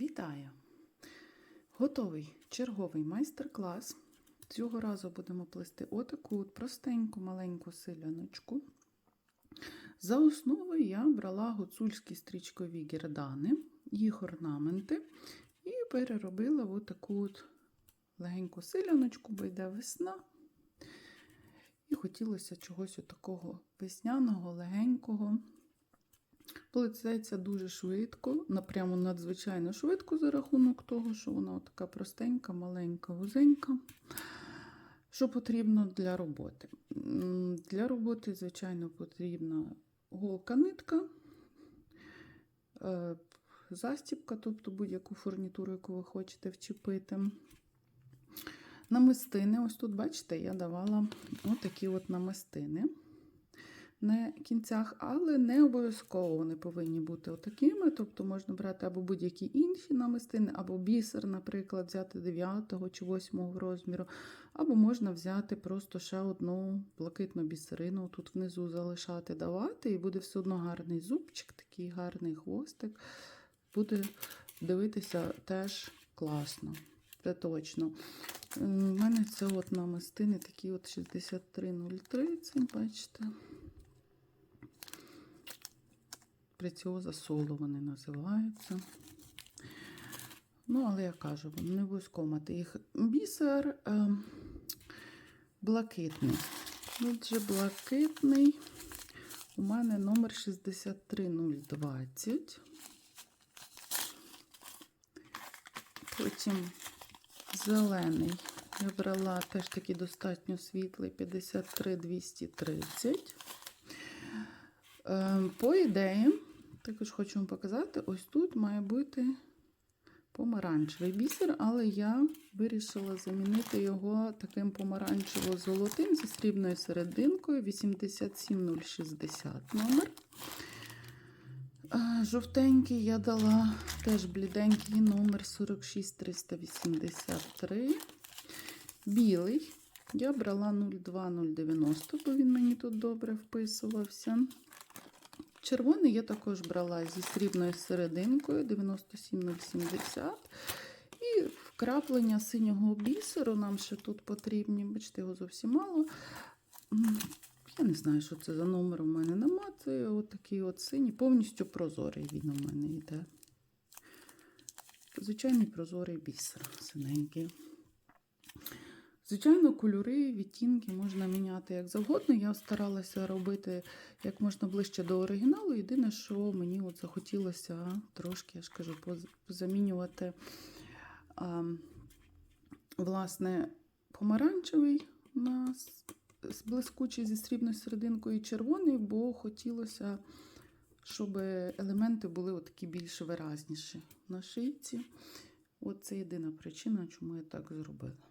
Вітаю! Готовий черговий майстер-клас. Цього разу будемо плести отаку от простеньку маленьку селяночку. За основу я брала гуцульські стрічкові гірдани, їх орнаменти, і переробила от таку от легеньку селяночку, бо йде весна. І хотілося чогось такого весняного, легенького. Плететься дуже швидко, напрямо надзвичайно швидко за рахунок того, що вона така простенька, маленька, вузенька. Що потрібно для роботи? Для роботи, звичайно, потрібна голка нитка, е, застібка, тобто будь-яку фурнітуру, яку ви хочете вчепити. Намистини, ось тут, бачите, я давала отакі от намистини на кінцях, але не обов'язково вони повинні бути отакими. Тобто можна брати або будь-які інші намистини, або бісер, наприклад, взяти 9 чи 8 розміру, або можна взяти просто ще одну блакитну бісерину, тут внизу залишати, давати, і буде все одно гарний зубчик, такий гарний хвостик. Буде дивитися теж класно. Це точно. У мене це от намистини такі от 63030, бачите. Преціоза соло вони називаються. Ну, але я кажу, не обов'язково мати їх. Бісер е, блакитний. Отже, блакитний. У мене номер 63020. Потім зелений. Я брала теж такий достатньо світлий 53230. Е, По ідеї, також хочу вам показати, ось тут має бути помаранчевий бісер, але я вирішила замінити його таким помаранчево-золотим зі срібною серединкою 87060 номер. Жовтенький я дала теж бліденький номер 46383. Білий я брала 02090, бо він мені тут добре вписувався. Червоний я також брала зі срібною серединкою 97070. І вкраплення синього бісеру нам ще тут потрібні, бачите, його зовсім мало. Я не знаю, що це за номер у мене нема. Це отакий от синій, повністю прозорий він у мене йде. Звичайний прозорий бісер, синенький. Звичайно, кольори, відтінки можна міняти як завгодно. Я старалася робити як можна ближче до оригіналу. Єдине, що мені от захотілося трошки, я ж кажу, замінювати власне, помаранчевий на блискучий зі срібною серединкою і червоний, бо хотілося, щоб елементи були такі більш виразніші на шийці. От це єдина причина, чому я так зробила.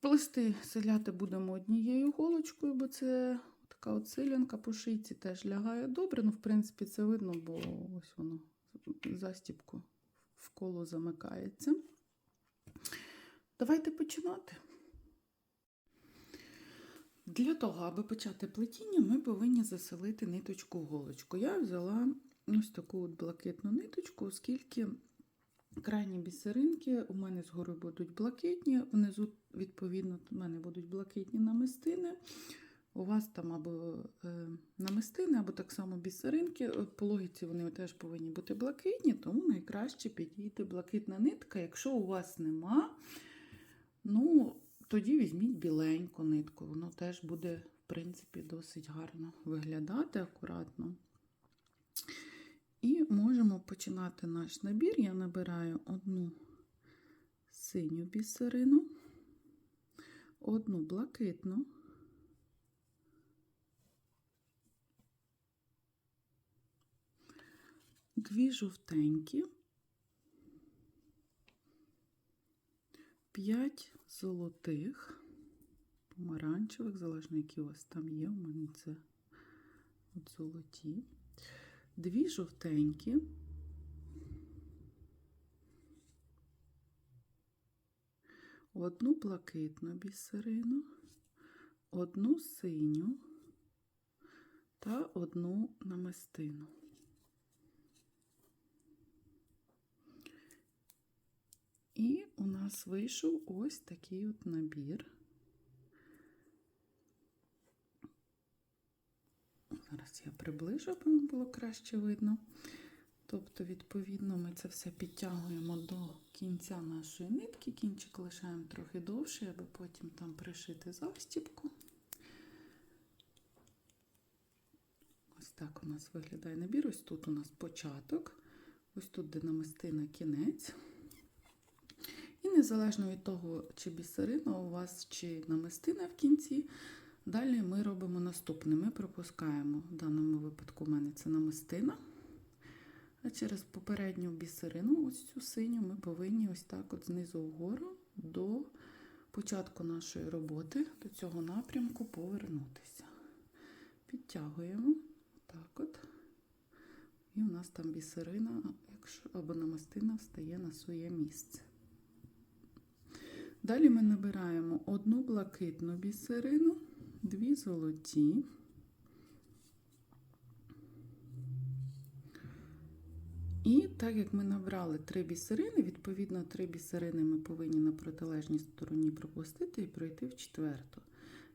Плести селяти будемо однією голочкою, бо це така от силянка по шийці теж лягає добре. Ну, в принципі, це видно, бо ось воно застіпку в коло замикається. Давайте починати. Для того, аби почати плетіння, ми повинні заселити ниточку голочку. Я взяла ось таку от блакитну ниточку, оскільки крайні бісеринки у мене згори будуть блакитні, внизу, відповідно, у мене будуть блакитні намистини. У вас там або е, намистини, або так само бісеринки. По логіці вони теж повинні бути блакитні, тому найкраще підійти блакитна нитка. Якщо у вас нема, ну, тоді візьміть біленьку нитку. Воно теж буде, в принципі, досить гарно виглядати акуратно. І можемо починати наш набір. Я набираю одну синю бісерину, одну блакитну, дві жовтенькі, п'ять золотих, помаранчевих, залежно, які у вас там є. У мене це от золоті дві жовтенькі. Одну блакитну бісерину, одну синю та одну намистину. І у нас вийшов ось такий от набір. Зараз я приближу, аби було краще видно. Тобто, відповідно, ми це все підтягуємо до кінця нашої нитки. Кінчик лишаємо трохи довше, аби потім там пришити застібку. Ось так у нас виглядає набір. Ось тут у нас початок, ось тут де намистина кінець. І незалежно від того, чи бісерина у вас, чи намистина в кінці, далі ми робимо наступне. Ми пропускаємо, в даному випадку у мене це намистина. А через попередню бісерину, ось цю синю, ми повинні ось так от знизу вгору до початку нашої роботи, до цього напрямку повернутися. Підтягуємо так от. І у нас там бісерина, якщо або намистина встає на своє місце. Далі ми набираємо одну блакитну бісерину, дві золоті. І так як ми набрали три бісерини, відповідно, три бісерини ми повинні на протилежній стороні пропустити і пройти в четверту.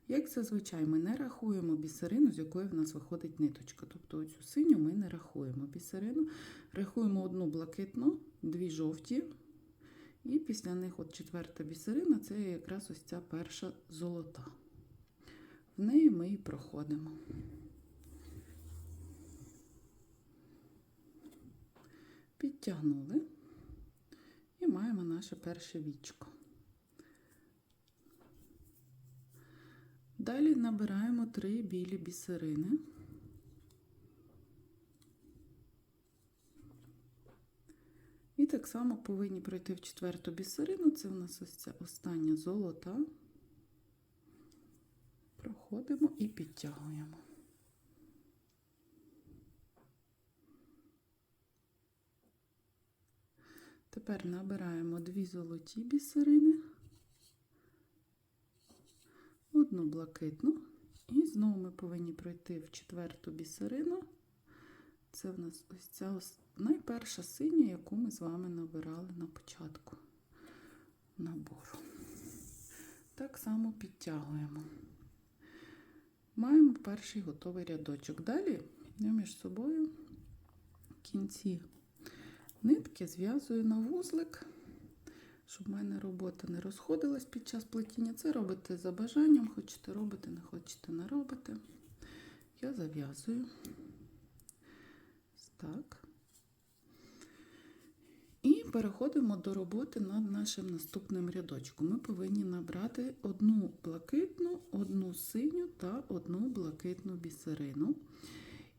Як зазвичай, ми не рахуємо бісерину, з якої в нас виходить ниточка. Тобто оцю синю ми не рахуємо бісерину. Рахуємо одну блакитну, дві жовті. І після них от четверта бісерина це якраз ось ця перша золота. В неї ми і проходимо. Підтягнули і маємо наше перше вічко. Далі набираємо три білі бісерини. І так само повинні пройти в четверту бісерину. Це у нас ось ця остання золота. Проходимо і підтягуємо. Тепер набираємо дві золоті бісерини, одну блакитну, і знову ми повинні пройти в четверту бісерину. Це в нас ось ця найперша синя, яку ми з вами набирали на початку набору. Так само підтягуємо. Маємо перший готовий рядочок. Далі я між собою кінці нитки зв'язую на вузлик, щоб в мене робота не розходилась під час плетіння. Це робите за бажанням, хочете робити, не хочете не робити. Я зав'язую. Так. Переходимо до роботи над нашим наступним рядочком. Ми повинні набрати одну блакитну, одну синю та одну блакитну бісерину.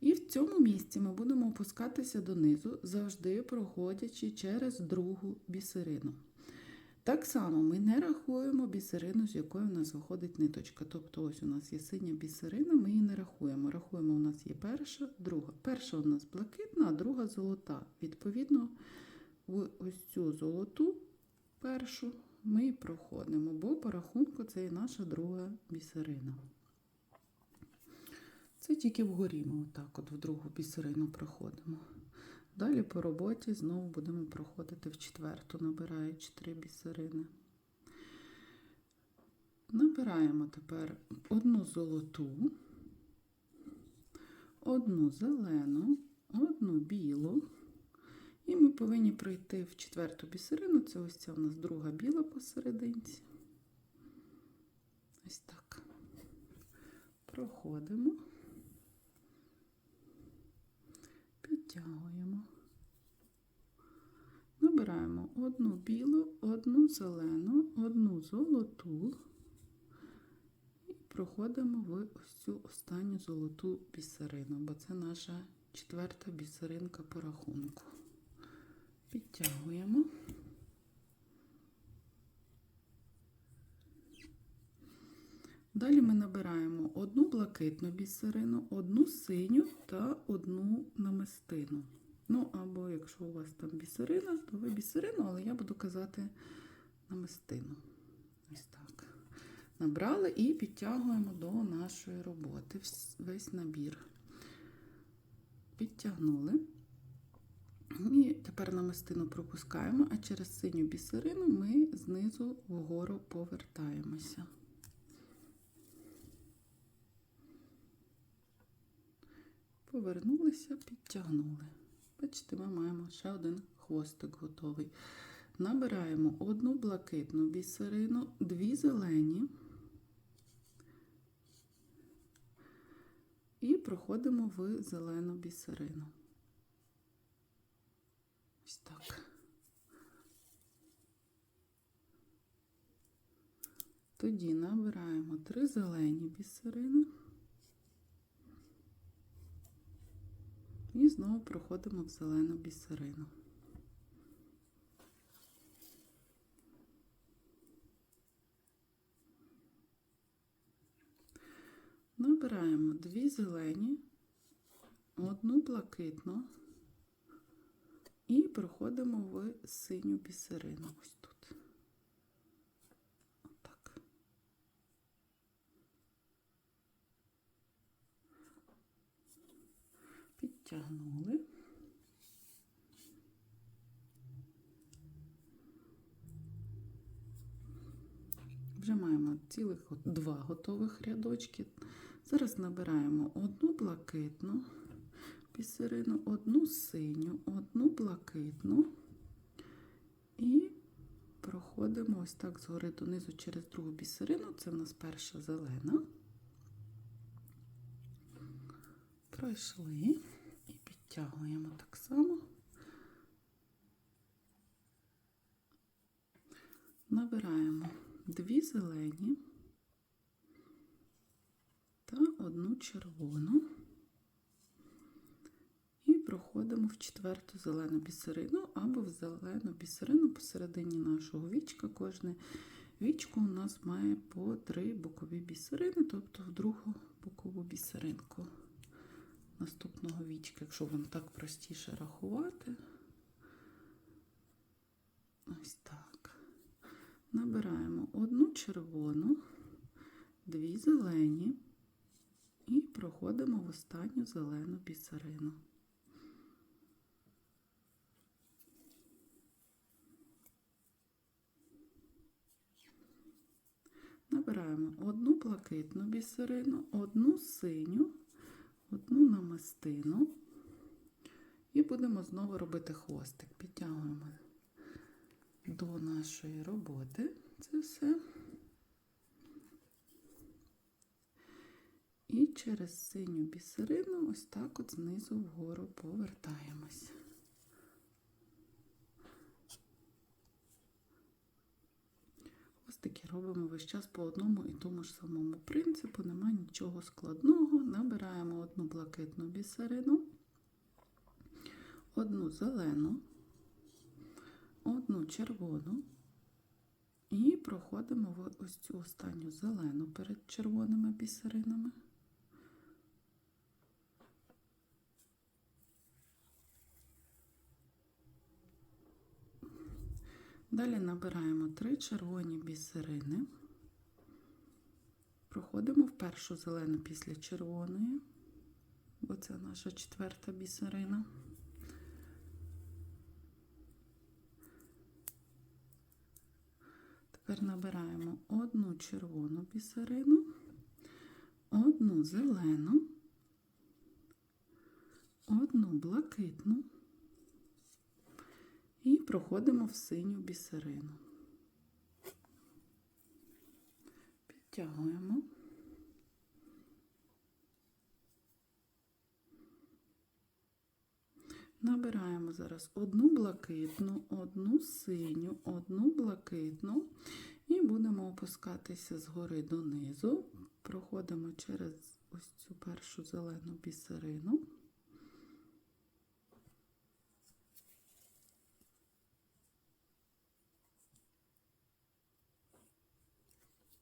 І в цьому місці ми будемо опускатися донизу, завжди проходячи через другу бісерину. Так само ми не рахуємо бісерину, з якої в нас виходить ниточка. Тобто, ось у нас є синя бісерина, ми її не рахуємо. Рахуємо, у нас є перша, друга. Перша у нас блакитна, а друга золота. Відповідно, ось цю золоту першу ми і проходимо, бо по рахунку це і наша друга бісерина. Це тільки вгорі ми отак от в другу бісерину проходимо. Далі по роботі знову будемо проходити в четверту, набираючи три бісерини. Набираємо тепер одну золоту, одну зелену, одну білу. І ми повинні пройти в четверту бісерину. Це ось ця у нас друга біла посерединці. Ось так. Проходимо. Підтягуємо. Набираємо одну білу, одну зелену, одну золоту і проходимо в ось цю останню золоту бісерину, бо це наша четверта бісеринка по рахунку. Підтягуємо. Далі ми набираємо одну блакитну бісерину, одну синю та одну намистину. Ну, або якщо у вас там бісерина, то ви бісерину, але я буду казати намистину. Ось так. Набрали і підтягуємо до нашої роботи весь набір. Підтягнули. І тепер намистину пропускаємо, а через синю бісерину ми знизу вгору повертаємося. Повернулися, підтягнули. Бачите, ми маємо ще один хвостик готовий. Набираємо одну блакитну бісерину, дві зелені і проходимо в зелену бісерину. Так. Тоді набираємо три зелені бісерини. І знову проходимо в зелену бісерину. Набираємо дві зелені, одну блакитну і проходимо в синю бісерину. Ось тут. Отак. Підтягнули. Вже маємо цілих два готових рядочки. Зараз набираємо одну блакитну бісерину, одну синю, одну блакитну і проходимо ось так згори донизу через другу бісерину. Це в нас перша зелена. Пройшли і підтягуємо так само. Набираємо дві зелені та одну червону проходимо в четверту зелену бісерину або в зелену бісерину посередині нашого вічка. Кожне вічко у нас має по три бокові бісерини, тобто в другу бокову бісеринку наступного вічка, якщо вам так простіше рахувати. Ось так. Набираємо одну червону, дві зелені і проходимо в останню зелену бісерину. Набираємо одну блакитну бісерину, одну синю, одну намистину і будемо знову робити хвостик. Підтягуємо до нашої роботи це все. І через синю бісерину ось так от знизу вгору повертаємось. Такі робимо весь час по одному і тому ж самому принципу, нема нічого складного. Набираємо одну блакитну бісерину, одну зелену, одну червону і проходимо в ось цю останню зелену перед червоними бісеринами. Далі набираємо три червоні бісерини, проходимо в першу зелену після червоної, бо це наша четверта бісерина. Тепер набираємо одну червону бісерину, одну зелену, одну блакитну і проходимо в синю бісерину. Підтягуємо. Набираємо зараз одну блакитну, одну синю, одну блакитну і будемо опускатися згори донизу. Проходимо через ось цю першу зелену бісерину.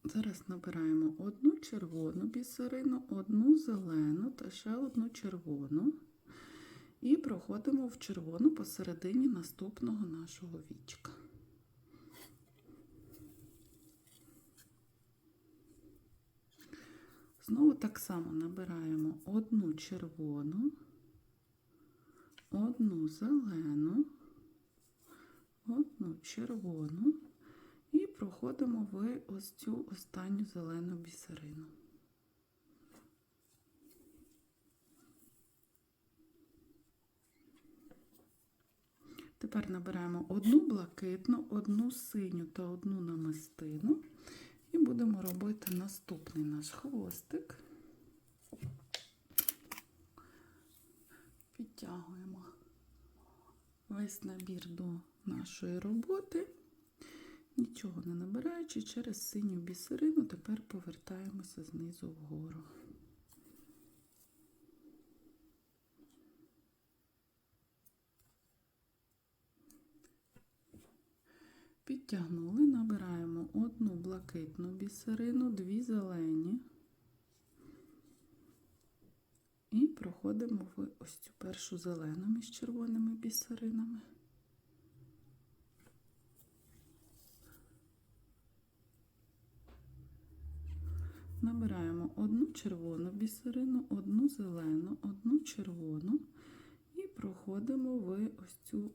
Зараз набираємо одну червону бісерину, одну зелену та ще одну червону. І проходимо в червону посередині наступного нашого вічка. Знову так само набираємо одну червону, одну зелену, одну червону проходимо в ось цю останню зелену бісерину. Тепер набираємо одну блакитну, одну синю та одну намистину. І будемо робити наступний наш хвостик. Підтягуємо весь набір до нашої роботи. Нічого не набираючи, через синю бісерину тепер повертаємося знизу вгору. Підтягнули, набираємо одну блакитну бісерину, дві зелені. І проходимо в ось цю першу зелену між червоними бісеринами. Набираємо одну червону бісерину, одну зелену, одну червону і проходимо в ось цю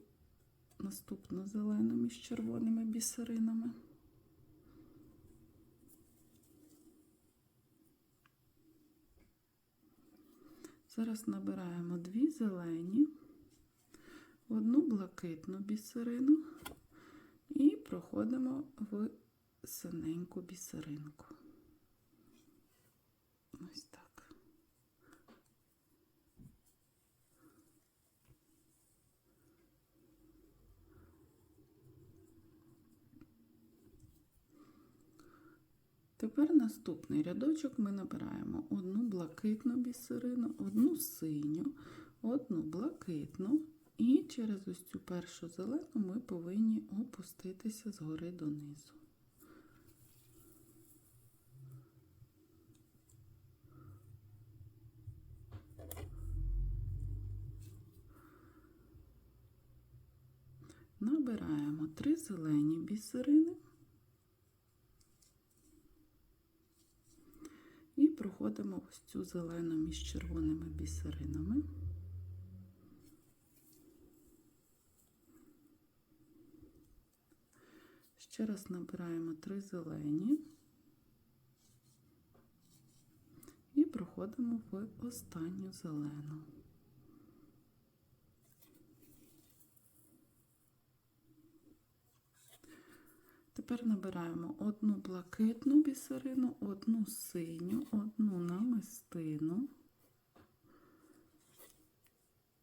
наступну зелену між червоними бісеринами. Зараз набираємо дві зелені, одну блакитну бісерину і проходимо в синеньку бісеринку. Ось так. Тепер наступний рядочок ми набираємо одну блакитну бісерину, одну синю, одну блакитну, і через ось цю першу зелену ми повинні опуститися згори донизу. Набираємо три зелені бісерини. І проходимо ось цю зелену між червоними бісеринами. Ще раз набираємо три зелені і проходимо в останню зелену. Тепер набираємо одну блакитну бісерину, одну синю, одну намистину.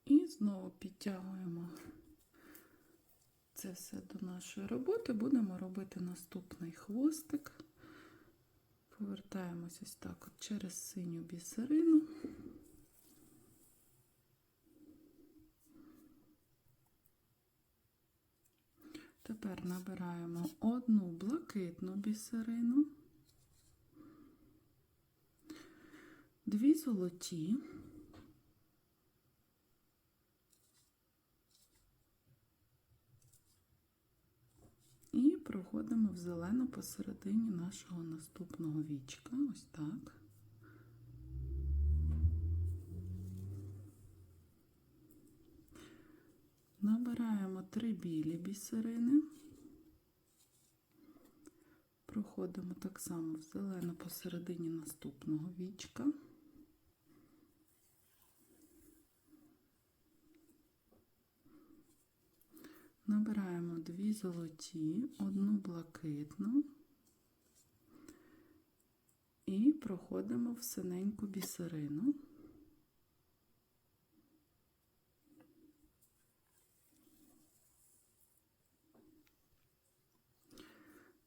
І знову підтягуємо це все до нашої роботи. Будемо робити наступний хвостик. Повертаємось ось так от через синю бісерину. Тепер набираємо одну блакитну бісерину, дві золоті, і проходимо в зелену посередині нашого наступного вічка. Ось так. Набираємо три білі бісерини, проходимо так само в зелену посередині наступного вічка. Набираємо дві золоті, одну блакитну і проходимо в синеньку бісерину.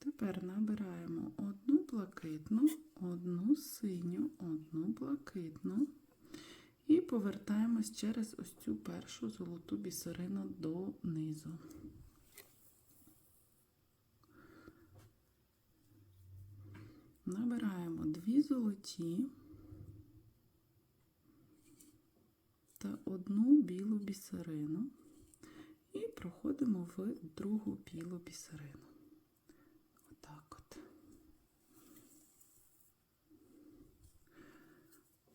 Тепер набираємо одну блакитну, одну синю, одну блакитну і повертаємось через ось цю першу золоту бісерину донизу. Набираємо дві золоті та одну білу бісерину і проходимо в другу білу бісерину. Отак от.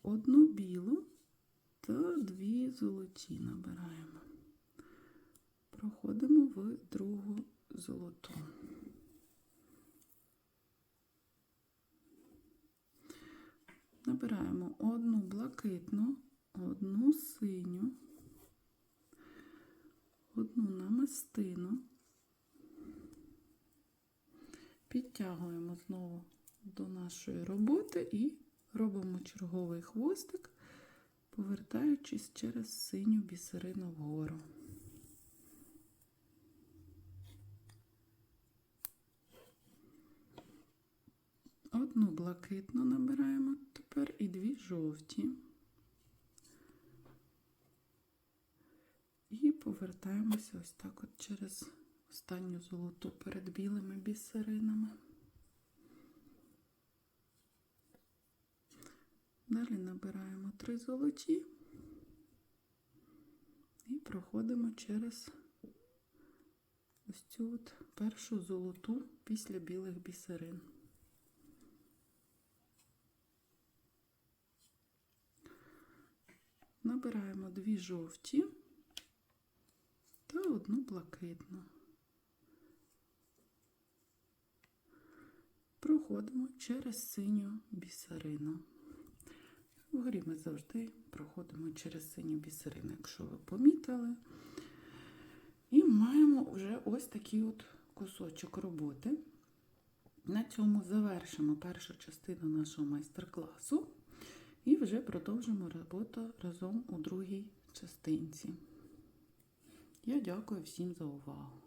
Одну білу та дві золоті набираємо. Проходимо в другу золоту. Набираємо одну блакитну, одну синю, одну намистину. Підтягуємо знову до нашої роботи і робимо черговий хвостик, повертаючись через синю бісерину вгору. Одну блакитну набираємо тепер і дві жовті. І повертаємося ось так от через останню золоту перед білими бісеринами. Далі набираємо три золоті і проходимо через ось цю от першу золоту після білих бісерин. Набираємо дві жовті та одну блакитну. Проходимо через синю бісерину. Вгорі ми завжди проходимо через синю бісерину, якщо ви помітили. І маємо вже ось такий от кусочок роботи. На цьому завершимо першу частину нашого майстер-класу. І вже продовжимо роботу разом у другій частинці. Я дякую всім за увагу.